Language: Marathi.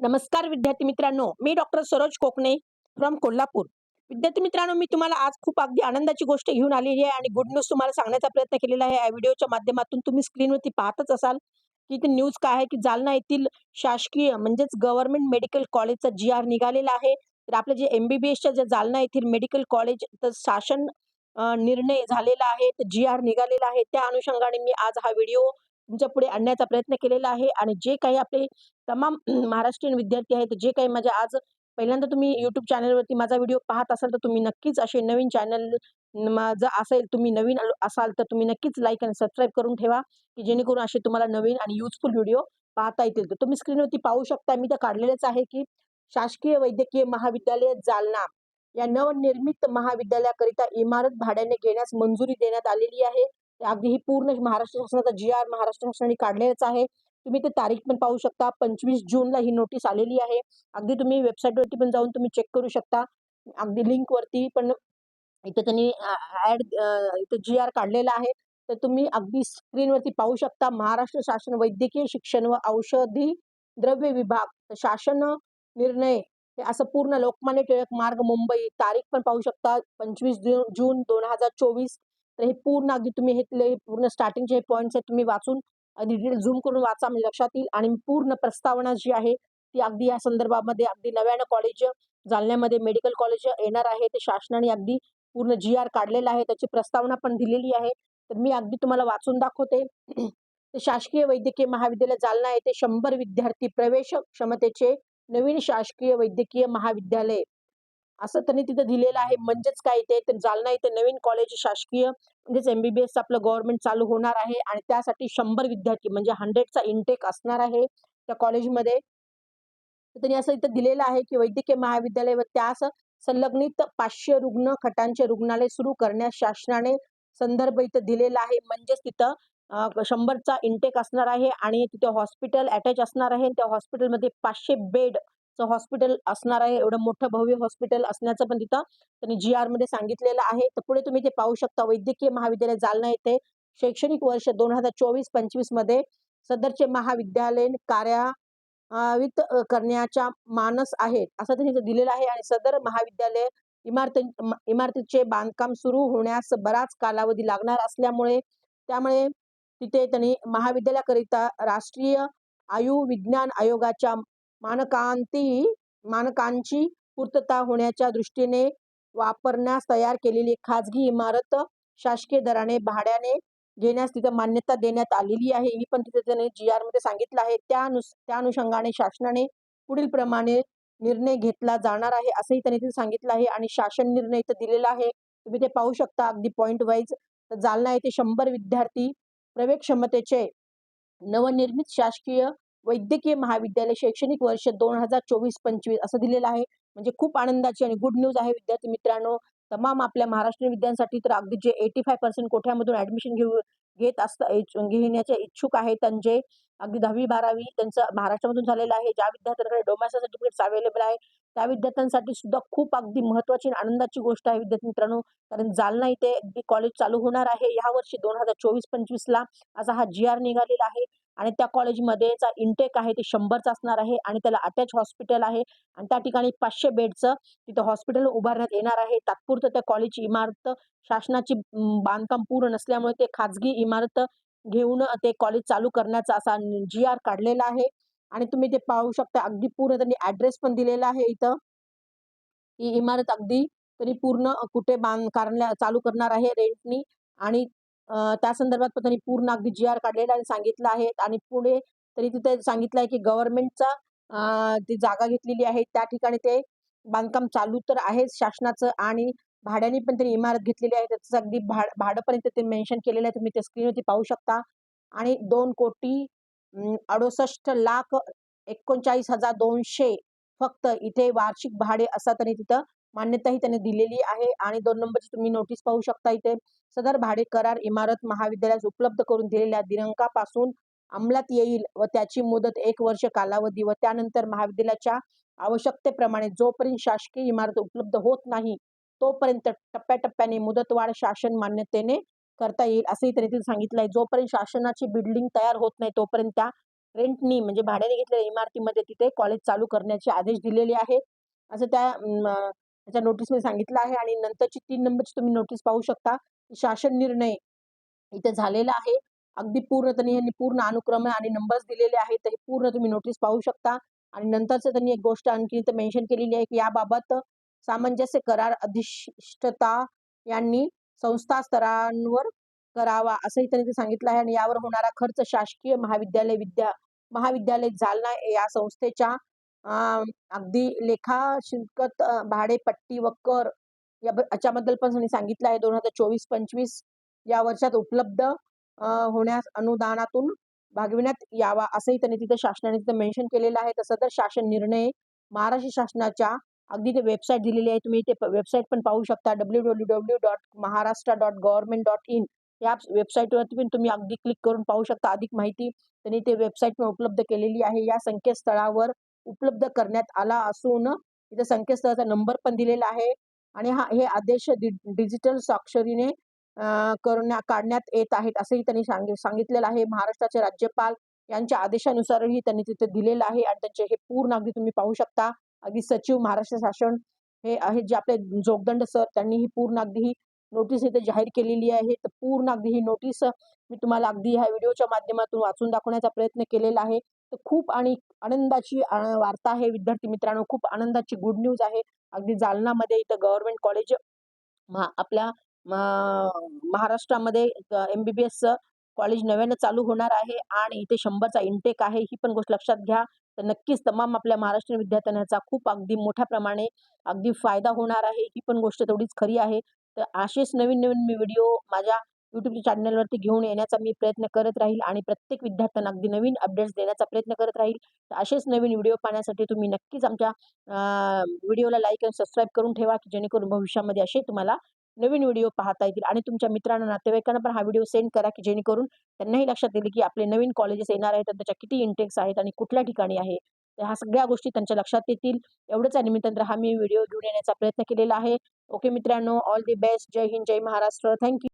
नमस्कार विद्यार्थी मित्रांनो मी डॉक्टर सरोज कोकणे फ्रॉम कोल्हापूर. विद्यार्थी मित्रांनो मी तुम्हाला आज खूप अगदी आनंदाची गोष्ट घेऊन आलेली आहे आणि गुड न्यूज तुम्हाला सांगण्याचा प्रयत्न केलेला आहे. या व्हिडिओच्या माध्यमातून तुम्ही स्क्रीनवरती पाहतच असाल की इथे न्यूज काय आहे की जालना येथील शासकीय म्हणजेच गव्हर्नमेंट मेडिकल कॉलेजचा जी आर निघालेला आहे. तर आपलं जे एमबीबीएसच्या जे जालना येथील मेडिकल कॉलेज तर शासन निर्णय झालेला आहे. तर जी आर निघालेला आहे. त्या अनुषंगाने मी आज हा व्हिडिओ तुमच्यापुढे आणण्याचा प्रयत्न केलेला आहे आणि जे काही आपले तमाम महाराष्ट्रीयन विद्यार्थी आहेत जे काही माझ्या आज पहिल्यांदा तुम्ही यूट्यूब चॅनलवरती माझा व्हिडिओ पाहत असाल तर तुम्ही नक्कीच असे नवीन चॅनल माझं असेल तुम्ही नवीन असाल तर तुम्ही नक्कीच लाईक आणि सबस्क्राईब करून ठेवा की जेणेकरून असे तुम्हाला नवीन आणि युजफुल व्हिडिओ पाहता येतील. तर तुम्ही स्क्रीनवरती पाहू शकता मी तर काढलेलंच आहे की शासकीय वैद्यकीय महाविद्यालय जालना या नवनिर्मित महाविद्यालयाकरिता इमारत भाड्याने घेण्यास मंजुरी देण्यात आलेली आहे. अगदी ही पूर्ण महाराष्ट्र शासनाचा जी आर महाराष्ट्र शासनाने काढलेलाच आहे. तुम्ही ते तारीख पण पाहू शकता. पंचवीस जूनला ही नोटीस आलेली आहे. अगदी तुम्ही वेबसाईटवरती पण जाऊन तुम्ही चेक करू शकता. अगदी लिंकवरती पण इथे त्यांनी ॲड इथे जी आर काढलेला आहे. तर तुम्ही अगदी स्क्रीनवरती पाहू शकता. महाराष्ट्र शासन वैद्यकीय शिक्षण व औषधी द्रव्य विभाग शासन निर्णय हे असं पूर्ण लोकमान्य टिळक मार्ग मुंबई तारीख पण पाहू शकता. पंचवीस जून दोन हजार चोवीस तर हे पूर्ण अगदी तुम्ही हे पूर्ण स्टार्टिंगचे हे पॉईंट्स आहेत तुम्ही वाचून डिटेल झूम करून वाचा म्हणजे लक्षात येईल. आणि पूर्ण प्रस्तावना जी आहे ती अगदी या संदर्भामध्ये अगदी नव्यानं कॉलेज जालन्यामध्ये मेडिकल कॉलेज येणार आहे. ते शासनाने अगदी पूर्ण जी आर काढलेला आहे. त्याची प्रस्तावना पण दिलेली आहे. तर मी अगदी तुम्हाला वाचून दाखवते. तर शासकीय वैद्यकीय महाविद्यालय जालना येथे शंभर विद्यार्थी प्रवेश क्षमतेचे नवीन शासकीय वैद्यकीय महाविद्यालय असं त्यांनी तिथं दिलेलं आहे. म्हणजेच काय ते? जालना इथे नवीन कॉलेज शासकीय म्हणजेच एमबीबीएस आपलं गव्हर्नमेंट चालू होणार आहे आणि त्यासाठी शंभर विद्यार्थी म्हणजे हंड्रेडचा इनटेक असणार आहे त्या कॉलेजमध्ये त्यांनी असं इथं दिलेलं आहे की वैद्यकीय महाविद्यालय व त्यास संलग्नित पाचशे रुग्ण खटांचे रुग्णालय सुरू करण्यास शासनाने संदर्भ इथं दिलेला आहे. म्हणजेच तिथं शंभरचा इनटेक असणार आहे आणि तिथे हॉस्पिटल अटॅच असणार आहे. त्या हॉस्पिटलमध्ये पाचशे बेड बेडचं हॉस्पिटल असणार आहे एवढं मोठं भव्य हॉस्पिटल असण्याचं पण तिथं त्यांनी जी आरमध्ये सांगितलेलं आहे. तर पुढे तुम्ही ते पाहू शकता वैद्यकीय महाविद्यालय जालना येथे शैक्षणिक वर्ष दोन हजार चोवीस पंचवीसमध्ये सदरचे महाविद्यालय कार्यान्वित करण्याच्या मानस आहेत असं त्यांनी दिलेलं आहे. आणि सदर महाविद्यालय इमारत इमारतीचे बांधकाम सुरू होण्यास बराच कालावधी लागणार असल्यामुळे त्यामुळे तिथे त्यांनी महाविद्यालयाकरिता राष्ट्रीय आयु विज्ञान आयोगाच्या मानकांती मानकांची पूर्तता होण्याच्या दृष्टीने वापरण्यास तयार केलेली खाजगी इमारत शासकीय दराने भाड्याने घेण्यास तिथं मान्यता देण्यात आलेली आहे. ही पण तिथे त्याने जी आरमध्ये सांगितलं आहे. त्यानुस त्या अनुषंगाने शासनाने पुढील प्रमाणे निर्णय घेतला जाणार आहे असंही त्यांनी तिथे सांगितलं आहे आणि शासन निर्णय इथं दिलेला आहे. तुम्ही ते पाहू शकता अगदी पॉईंट वाईज जालना येथे शंभर विद्यार्थी प्रवेश क्षमतेचे नवनिर्मित शासकीय वैद्यकीय महाविद्यालय शैक्षणिक वर्ष दोन हजार चोवीस पंचवीस असं दिलेलं आहे. म्हणजे खूप आनंदाची आणि गुड न्यूज आहे विद्यार्थी मित्रांनो. तमाम आपल्या महाराष्ट्रीयन विद्यांसाठी तर अगदी जे एटी फाय पर्सेंट कोठ्यामधून ऍडमिशन घेऊ घेत असता घेण्याचे इच्छुक आहे त्यांचे. अगदी दहावी बारावी त्यांचं महाराष्ट्रामधून झालेलं आहे. ज्या विद्यार्थ्यांकडे डोमॅसा सर्टिफिकेट्स अवेलेबल आहे त्या विद्यार्थ्यांसाठी सुद्धा खूप अगदी महत्वाची आणि आनंदाची गोष्ट आहे विद्यार्थी मित्रांनो. कारण जालना इथे अगदी कॉलेज चालू होणार आहे. या वर्षी दोन हजार चोवीस पंचवीसला असा हा जी आर निघालेला आहे. आणि त्या कॉलेजमध्येचा इंटेक आहे ते शंभरचा असणार आहे आणि त्याला अटॅच हॉस्पिटल आहे. आणि त्या ठिकाणी पाचशे बेडचं तिथं हॉस्पिटल उभारण्यात येणार आहे. तात्पुरतं त्या कॉलेजची इमारत शासनाची बांधकाम पूर्ण नसल्यामुळे ते खाजगी इमारत घेऊन ते कॉलेज चालू करण्याचा असा जी आर काढलेला आहे. आणि तुम्ही ते पाहू शकता अगदी पूर्ण त्यांनी ऍड्रेस पण दिलेला आहे इथं. ही इमारत अगदी तरी पूर्ण कुठे बांध कारण चालू करणार आहे रेंटनी आणि त्या संदर्भात पण त्यांनी पूर्ण अगदी जी आर काढलेला आणि सांगितलं आहे आणि पुढे तरी तिथे सांगितलं आहे की गव्हर्नमेंटचा ती जागा घेतलेली आहे. त्या ठिकाणी ते बांधकाम चालू तर आहेच शासनाचं आणि भाड्याने पण त्यांनी इमारत घेतलेली आहे. त्याचं अगदी भाड भाडं पण इथे ते मेन्शन केलेलं आहे. तुम्ही ते स्क्रीनवरती पाहू शकता. आणि दोन कोटी अडुसष्ट लाख एकोणचाळीस हजार दोनशे फक्त इथे वार्षिक भाडे असा त्यांनी तिथं मान्यताही त्यांनी दिलेली आहे आणि दोन नंबरची तुम्ही नोटीस पाहू शकता इथे. सदर भाडे करार इमारत महाविद्यालयास उपलब्ध करून दिलेल्या दिनांकापासून अंमलात येईल व त्याची मुदत एक वर्ष कालावधी व त्यानंतर महाविद्यालयाच्या आवश्यकतेप्रमाणे जोपर्यंत शासकीय इमारत उपलब्ध होत नाही तोपर्यंत टप्प्याटप्प्याने मुदतवाढ शासन मान्यतेने करता येईल असंही त्यांनी तिथे सांगितलं आहे जोपर्यंत शासनाची बिल्डिंग तयार होत नाही तोपर्यंत त्या रेंटनी म्हणजे भाड्याने घेतलेल्या इमारतीमध्ये तिथे कॉलेज चालू करण्याचे आदेश दिलेले आहेत. असं त्या त्याच्या नोटीसमध्ये सांगितलं आहे आणि नंतरची तीन नंबरची तुम्ही नोटीस पाहू शकता. शासन निर्णय इथे झालेला आहे. अगदी पूर्ण त्यांनी यांनी पूर्ण अनुक्रम आणि नंबर्स दिलेले आहेत तर हे पूर्ण तुम्ही नोटीस पाहू शकता. आणि नंतरचं त्यांनी एक गोष्ट आणखी इथं मेन्शन केलेली आहे की याबाबत सामंजस्य करार अधिष्ठता यांनी संस्था स्तरांवर करावा असंही त्यांनी ते सांगितलं आहे. आणि यावर होणारा खर्च शासकीय महाविद्यालय विद्या महाविद्यालय जालना या संस्थेच्या अगदी लेखा शिल्कत भाडेपट्टी व कर या याच्याबद्दल पण त्यांनी सांगितलं आहे. दोन हजार चोवीस पंचवीस या वर्षात उपलब्ध होण्यास अनुदानातून भागविण्यात यावा असंही त्यांनी तिथे शासनाने तिथे मेन्शन केलेलं आहे. तर सदर शासन निर्णय महाराष्ट्र शासनाच्या अगदी ते वेबसाईट दिलेली आहे. तुम्ही ते वेबसाईट पण पाहू शकता. W W W dot Maharashtra dot government dot in या वेबसाईटवरती पण तुम्ही अगदी क्लिक करून पाहू शकता. अधिक माहिती त्यांनी ते वेबसाईट उपलब्ध केलेली आहे. या संकेतस्थळावर उपलब्ध करण्यात आला असून इथे संकेतस्थळाचा नंबर पण दिलेला आहे. आणि हा हे आदेश डिजिटल स्वाक्षरीने करण्या काढण्यात येत आहेत असंही त्यांनी सांगि सांगितलेलं आहे. महाराष्ट्राचे राज्यपाल यांच्या आदेशानुसारही त्यांनी तिथे दिलेलं आहे आणि त्यांचे हे पूर्ण अगदी तुम्ही पाहू शकता. अगदी सचिव महाराष्ट्र शासन हे आहे जे आपले जोगदंड सर त्यांनी ही पूर्ण अगदी ही नोटीस इथे जाहीर केलेली आहे. तर पूर्ण अगदी ही नोटीस मी तुम्हाला अगदी ह्या व्हिडिओच्या माध्यमातून वाचून दाखवण्याचा प्रयत्न केलेला आहे. तर खूप आणि आनंदाची वार्ता आहे विद्यार्थी मित्रांनो. खूप आनंदाची गुड न्यूज आहे. अगदी जालनामध्ये इथं गव्हर्नमेंट कॉलेज महा आपल्या म- महाराष्ट्रामध्ये M B B S college नव्यानं चालू होणार आहे आणि इथे शंभरचा इंटेक आहे. ही पण गोष्ट लक्षात घ्या. तर नक्कीच तमाम आपल्या महाराष्ट्रीयन विद्यार्थ्यांचा खूप अगदी मोठ्या प्रमाणे अगदी फायदा होणार आहे. ही पण गोष्ट तेवढीच खरी आहे. तर असेच नवीन नवीन मी व्हिडिओ माझ्या यूट्यूबच्या चॅनलवरती घेऊन येण्याचा मी प्रयत्न करत राहील आणि प्रत्येक विद्यार्थ्यांना अगदी नवीन अपडेट्स देण्याचा प्रयत्न करत राहील. तर असेच नवीन व्हिडिओ पाहण्यासाठी तुम्ही नक्कीच आमच्या व्हिडिओला लाईक आणि सबस्क्राईब करून ठेवा की जेणेकरून भविष्यामध्ये असे तुम्हाला नवीन व्हिडिओ पाहता येतील. आणि तुमच्या मित्रांना नातेवाईकांना पण हा व्हिडिओ सेंड करा की जेणेकरून त्यांनाही लक्षात येईल की आपले नवीन कॉलेजेस येणार आहेत आणि त्याच्या किती इंटेक्स आहेत आणि कुठल्या ठिकाणी आहे. ह्या सगळ्या गोष्टी त्यांच्या लक्षात येतील. एवढंच आहे निमित्तानं हा मी व्हिडिओ घेऊन येण्याचा प्रयत्न केलेला आहे. ओके मित्रांनो all the best Jai Hind Jai Maharashtra. Thank you